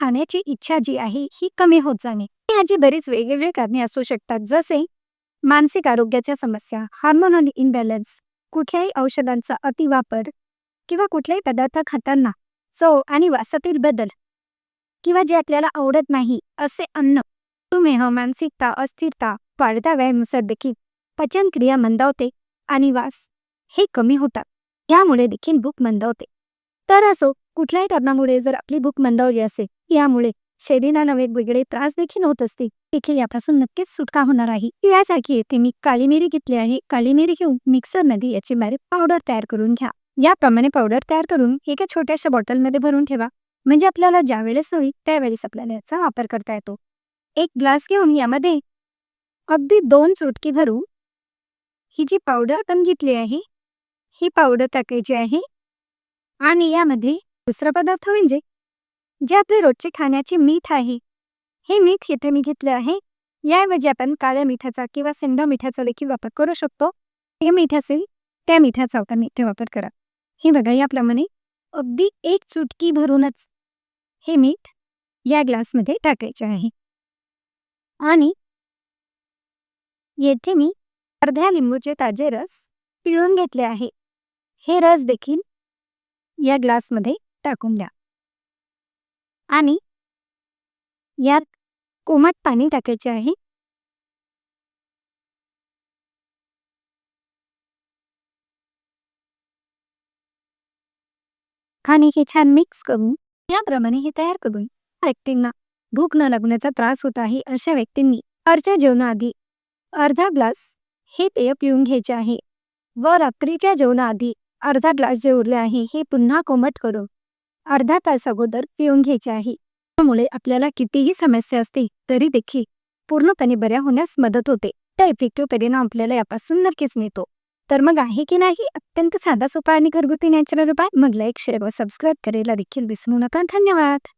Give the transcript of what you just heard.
खाण्याची इच्छा जी आहे ही कमी होत जाणे. याची बरीच वेगवेगळी कारणे असू शकतात जसे मानसिक आरोग्याच्या समस्या हार्मोनल इनबॅलन्स कुठल्याही औषधांचा अतिवापर किंवा कुठल्याही पदार्थ खाताना चव आणि वासातील बदल किंवा जे आपल्याला आवडत नाही असे अन्न मधुमेह मानसिकता अस्थिरता वाढता व्यायानुसार देखील पचनक्रिया मंदावते आणि वास हे कमी होतात. यामुळे देखील भूक मंदावते. तर असो कुठल्याही कारणामुळे जर आपली भूक मंदावली असेल यामुळे शरीराला वेगवेगळे त्रास देखील होत असतील. देखील यापासून नक्कीच सुटका होणार आहे. यासाठी येथे मी काळी मिरी घेतली आहे. काळी मिरी घेऊन मिक्सरमध्ये याची बारीक पावडर तयार करून घ्या. याप्रमाणे पावडर तयार करून एका छोट्याशा बॉटलमध्ये भरून ठेवा. म्हणजे आपल्याला ज्या वेळेस हवी त्यावेळेस आपल्याला याचा वापर करता येतो. एक ग्लास घेऊन यामध्ये अगदी दोन चुटकी भरू ही जी पावडर आपण घेतली आहे ही पावडर टाकायची आहे. आणि यामध्ये दुसरा पदार्थ म्हणजे जे आपले रोजचे खाण्याचे मीठ आहे. हे मीठ येथे मी घेतले आहे. याऐवजी आपण काळ्या मिठाचा किंवा सेंधा मिठाचा देखील वापर करू शकतो. हे मीठ असेल त्या मिठाचा होता इथे वापर करा. हे बघा याप्रमाणे अगदी एक चुटकी भरूनच हे मीठ या ग्लासमध्ये टाकायचे आहे. आणि येथे मी अर्ध्या लिंबूचे ताजे रस पिळून घेतले आहे. हे रस देखील या ग्लासमध्ये टाकून द्या. आणि यात कोमट पाणी टाकायचे आहे. आणि हे छान मिक्स करून याप्रमाणे हे तयार करून व्यक्तींना भूक न लागण्याचा त्रास होत आहे अशा व्यक्तींनी अर्ध्या जेवणाआधी अर्धा ग्लास हे पेय पिऊन घ्यायचे आहे व रात्रीच्या जेवणाआधी अर्धा ग्लास जे उरले आहे हे पुन्हा कोमट करून अर्धा तास अगोदर पिऊन घ्यायचे आहे. त्यामुळे आपल्याला कितीही समस्या असते तरी देखील पूर्णपणे बऱ्या होण्यास मदत होते. त्या इफेक्टिव्ह परिणाम आपल्याला यापासून नक्कीच मिळतो. तर मग आहे की नाही? अत्यंत साधा सोपा आणि घरगुती नॅचरल उपाय? मग लाईक शेअर व सबस्क्राईब करायला देखील विसरू नका. धन्यवाद!